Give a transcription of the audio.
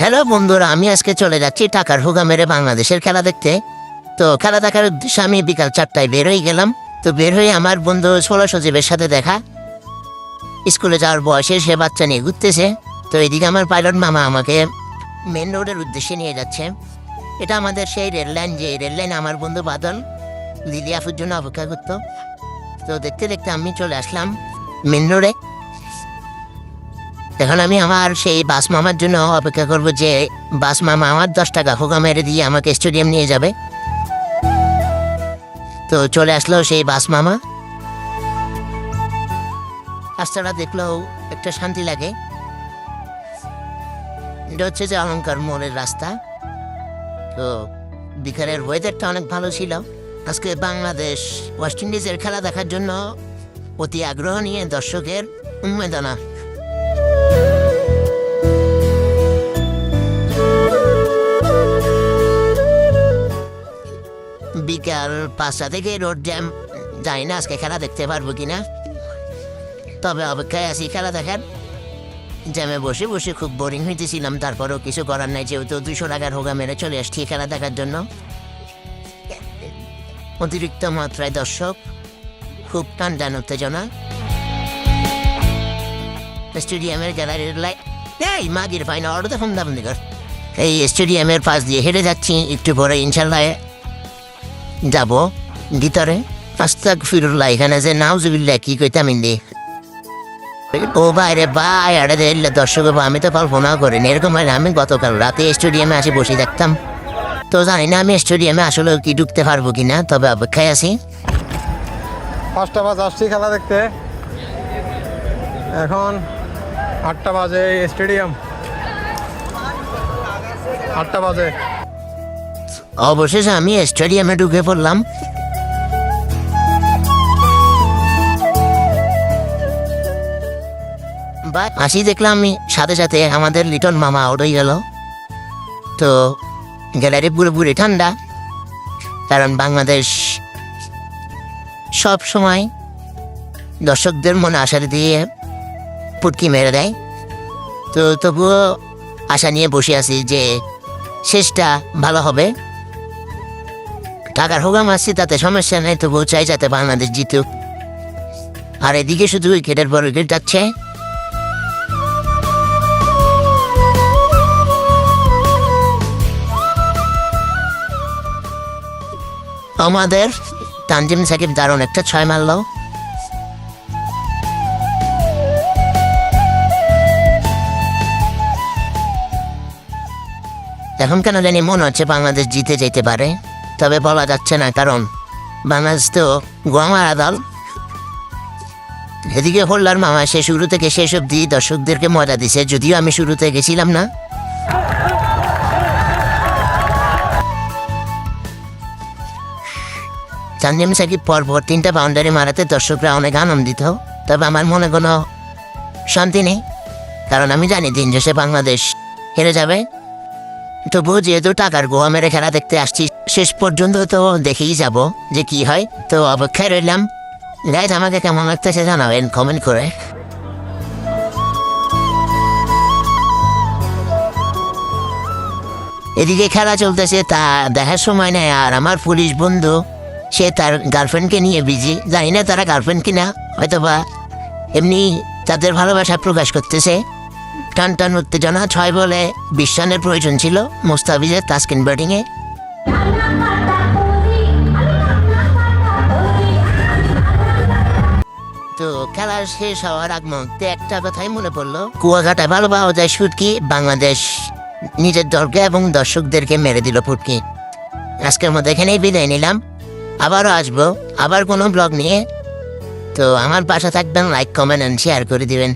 Hello বন্ধুরা, আমি আজকে চলে যাচ্ছি টাকার হুগা মেরে বাংলাদেশের খেলা দেখতে। তো খেলা দেখার উদ্দেশ্যে আমি বিকাল চারটায় বের হয়ে গেলাম। তো বের হয়ে আমার বন্ধু ষোলো সজীবের সাথে দেখা। স্কুলে যাওয়ার বয়সে সে বাচ্চা নিয়ে ঘুরতেছে। তো এদিকে আমার পাইলট মামা আমাকে মেন রোডের উদ্দেশ্যে নিয়ে যাচ্ছে। এটা আমাদের সেই রেল লাইন যে রেল লাইন আমার বন্ধু বাদল লিলিয়াফুর জন্য অপেক্ষা করতো। তো দেখতে দেখতে আমি চলে আসলাম মেন রোডে এখন আমি আমার সেই বাস মামার জন্য অপেক্ষা করব যে বাস মামা আমার দশ টাকা হোকা মেরে দিয়ে আমাকে স্টেডিয়াম নিয়ে যাবে। তো চলে আসলো সেই বাস মামা রাস্তাটা দেখলেও একটা শান্তি লাগে। এটা হচ্ছে যে অলঙ্কার মোড়ের রাস্তা। তো বিকালের ওয়েদারটা অনেক ভালো ছিল। আজকে বাংলাদেশ ওয়েস্ট ইন্ডিজের খেলা দেখার জন্য অতি আগ্রহ নিয়ে দর্শকের উন্মেদনা। বিকাল পাঁচটা থেকে রোড জ্যাম জানি না আজকে খেলা দেখতে পারব কিনা তবে অপেক্ষায় আছি খেলা দেখার জ্যামে বসে বসে খুব বোরিং হইতেছিলাম তারপরেও কিছু করার নাই, যেহেতু দুশো টাকার হোগা মেরে চলে আসছি, খেলা দেখার জন্য। অতিরিক্ত মাত্রায় দর্শক, খুব টান টান উত্তেজনা। স্টেডিয়ামের গ্যালারির লাইট এই, মাগির ফাইনা অর্ডার দেখুন দাম দিকর এই স্টেডিয়ামের পাশ দিয়ে হেঁটে যাচ্ছি, একটু পরে ইনশাল্লাহ যাব ভিতরে আস্তাক ফিরুল্লাহ এখানে যে নাউজুবিল্লাহ, কি কইতাম ইন্দি? ও বাইরে ভাই আরে দিল্লা দর্শক আমি তো কল্পনা করিনি। এরকম হয় আমি গতকাল রাতে স্টেডিয়ামে আসি বসে থাকতাম। তো জানি না আমি স্টেডিয়ামে আসলে কি ঢুকতে পারব কি না তবে অপেক্ষায় আছি। পাঁচটা বাজে, আসছি খেলা দেখতে। এখন আটটা বাজে স্টেডিয়াম। আটটা বাজে। অবশেষে আমি স্টেডিয়ামে ঢুকে পড়লাম। আসি দেখলাম আমি সাথে সাথে আমাদের লিটন মামা আউট হয়ে গেল। তো, গ্যালারি পুরোপুরি ঠান্ডা, কারণ বাংলাদেশ সব সময় দর্শকদের মনে আশা দিয়ে পুটকি মেরে দেয়। তো তবুও আশা নিয়ে বসে আছি যে শেষটা ভালো হবে। টাকার হোগাম আসছে তাতে সমস্যা নেই, তবুও চাই যাতে বাংলাদেশ জিতুক। আর এদিকে শুধু উইকেটের পর উইকেট যাচ্ছে। আমাদের তানজিম সাকিব দারুণ একটা ছয় মারল। এখন কেন জানি মনে হচ্ছে বাংলাদেশ জিতে যেতে পারে। তবে বলা যাচ্ছে না, কারণ বাংলাদেশ তো গোয়ামারা দল এদিকে হল্লার মামা সে শুরু থেকে শেষ অব্দি দর্শকদেরকে মজা দিছে, যদিও আমি শুরুতে গেছিলাম না। চান্দিম সাকিব পরপর তিনটা বাউন্ডারি মারাতে দর্শকরা অনেক আনন্দিত, তবে আমার মনে কোনো শান্তি নেই, কারণ আমি জানি দিন শেষে বাংলাদেশ হেরে যাবে। তবুও যেহেতু টাকার গোয়া মেরে খেলা দেখতে আসছি শেষ পর্যন্ত তো দেখেই যাব যে কি হয়। তো অপেক্ষায় রইলাম। গাইজ আমাকে কেমন লাগতেছে জানাবেন কমেন্ট করে। এদিকে খেলা চলতেছে, তা দেখার সময় নেই। আর আমার পুলিশ বন্ধু, সে তার গার্লফ্রেন্ডকে নিয়ে বিজি জানি না তারা গার্লফ্রেন্ড কিনা হয়তো বা এমনি তাদের ভালোবাসা প্রকাশ করতেছে। টান টান উত্তেজনা ছয় বলে বিশ্বানের প্রয়োজন ছিল মুস্তাফিজের তাস্কিন ব্যাটিংয়ে। তো খেলা শেষ হওয়ার আগ মুহূর্তে একটা কথাই মনে পড়ল কুয়াকাটা ভালো পাওয়া যায় সুটকি বাংলাদেশ নিজের দলকে এবং দর্শকদেরকে মেরে দিল ফুটকি। আজকের মধ্যে এখানেই বিদায় নিলাম। আবারও আসব, আবার কোনো ব্লগ নিয়ে। তো আমার পাশে থাকবেন লাইক কমেন্ট অ্যান্ড শেয়ার করে দিবেন।